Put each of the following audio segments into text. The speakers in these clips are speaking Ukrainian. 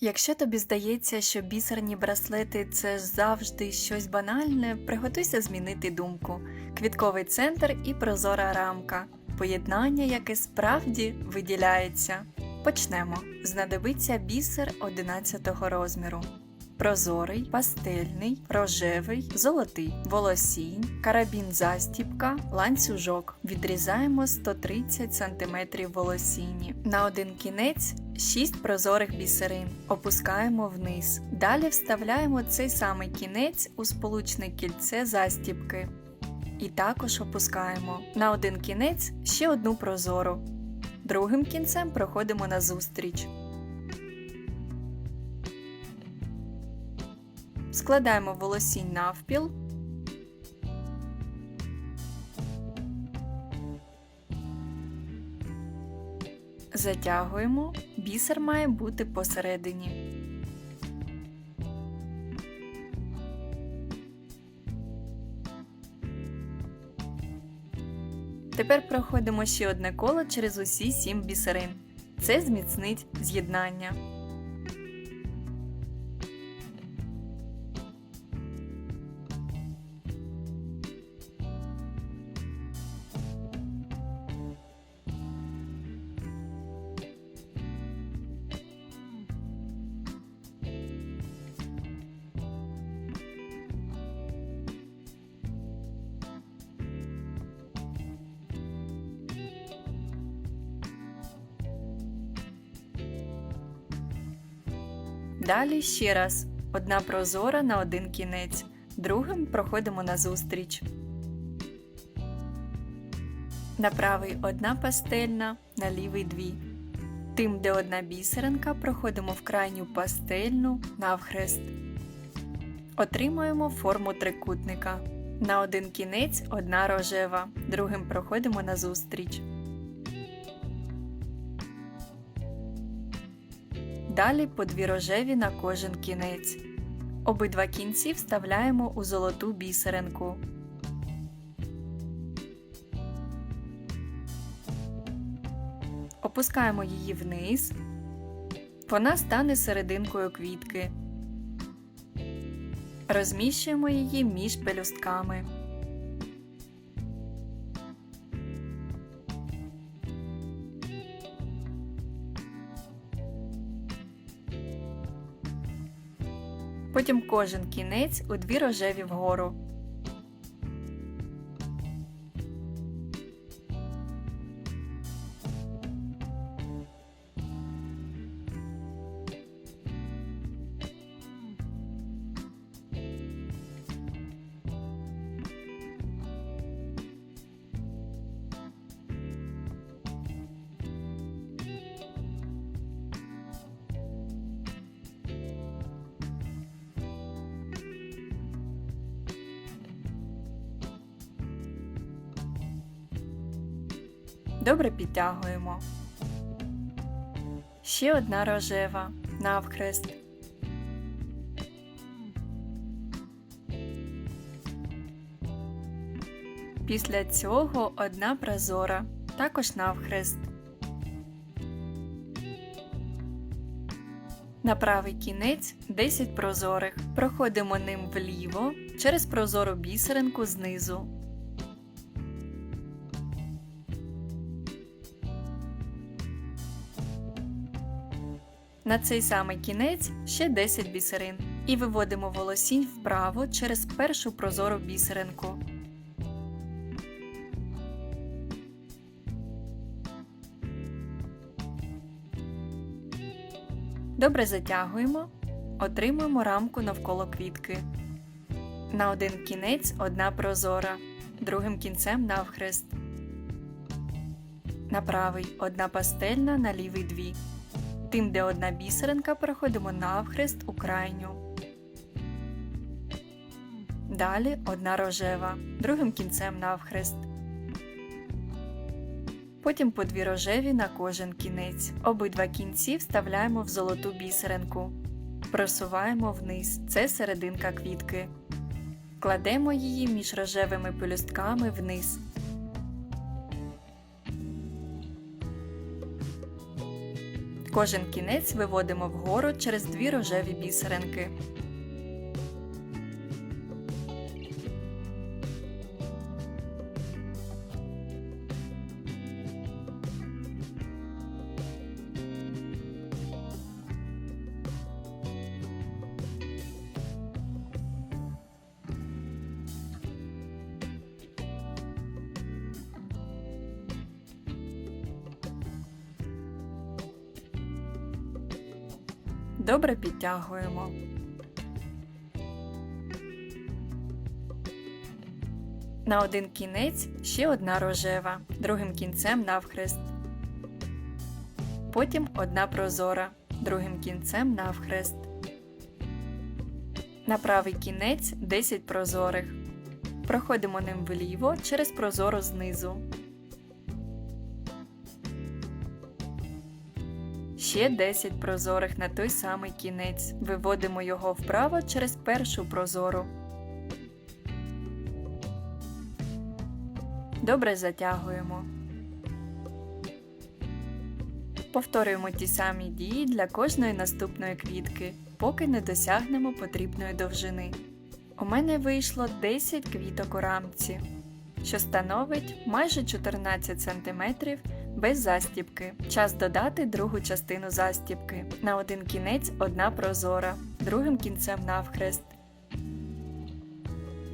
Якщо тобі здається, що бісерні браслети це завжди щось банальне, приготуйся змінити думку. Квітковий центр і прозора рамка. Поєднання, яке справді виділяється. Почнемо. Знадобиться бісер 11 розміру. Прозорий, пастельний, рожевий, золотий, волосінь, карабін застіпка, ланцюжок. Відрізаємо 130 см волосіні. На один кінець 6 прозорих бісерин. Опускаємо вниз. Далі вставляємо цей самий кінець у сполучне кільце застіпки. І також опускаємо. На один кінець ще одну прозору. Другим кінцем проходимо назустріч. Складаємо волосінь навпіл. Затягуємо. Бісер має бути посередині. Тепер проходимо ще одне коло через усі сім бісерин. Це зміцнить з'єднання. Далі ще раз одна прозора на один кінець, другим проходимо назустріч. На правий одна пастельна, на лівий дві. Тим, де одна бісеринка, проходимо в крайню пастельну навхрест. Отримуємо форму трикутника. На один кінець одна рожева, другим проходимо назустріч. Далі по дві рожеві на кожен кінець. Обидва кінці вставляємо у золоту бісеринку. Опускаємо її вниз. Вона стане серединкою квітки. Розміщуємо її між пелюстками. Потім кожен кінець у дві рожеві вгору. Добре підтягуємо. Ще одна рожева навхрест. Після цього одна прозора, також навхрест. На правий кінець 10 прозорих. Проходимо ним вліво через прозору бісеринку знизу. На цей самий кінець ще 10 бісерин. І виводимо волосінь вправо через першу прозору бісеринку. Добре затягуємо, отримуємо рамку навколо квітки. На один кінець одна прозора, другим кінцем навхрест. На правий одна пастельна, на лівий дві. Тим, де одна бісеринка, переходимо навхрест у крайню. Далі одна рожева, другим кінцем навхрест. Потім по дві рожеві на кожен кінець. Обидва кінці вставляємо в золоту бісеринку. Просуваємо вниз. Це серединка квітки. Кладемо її між рожевими пелюстками вниз. Кожен кінець виводимо вгору через дві рожеві бісеринки. Добре підтягуємо. На один кінець ще одна рожева, другим кінцем навхрест. Потім одна прозора, другим кінцем навхрест. На правий кінець 10 прозорих. Проходимо ним вліво через прозору знизу. Ще 10 прозорих на той самий кінець. Виводимо його вправо через першу прозору. Добре затягуємо. Повторюємо ті самі дії для кожної наступної квітки, поки не досягнемо потрібної довжини. У мене вийшло 10 квіток у рамці, що становить майже 14 см без застібки. Час додати другу частину застібки. На один кінець одна прозора, другим кінцем навхрест.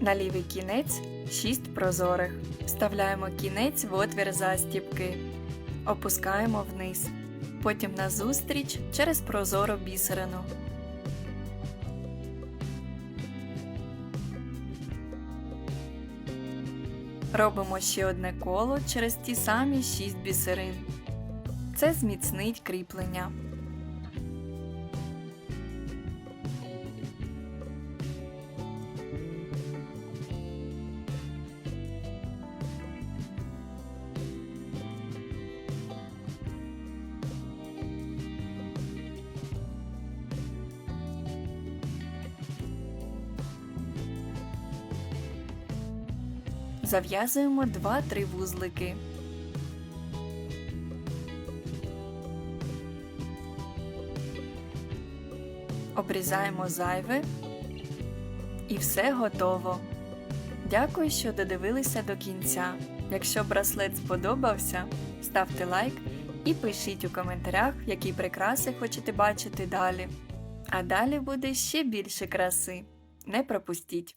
На лівий кінець 6 прозорих. Вставляємо кінець в отвір застібки. Опускаємо вниз. Потім назустріч через прозору бісерину. Робимо ще одне коло через ті самі 6 бісерин. Це зміцнить кріплення. Зав'язуємо 2-3 вузлики. Обрізаємо зайве. І все готово. Дякую, що додивилися до кінця. Якщо браслет сподобався, ставте лайк і пишіть у коментарях, які прикраси хочете бачити далі. А далі буде ще більше краси. Не пропустіть!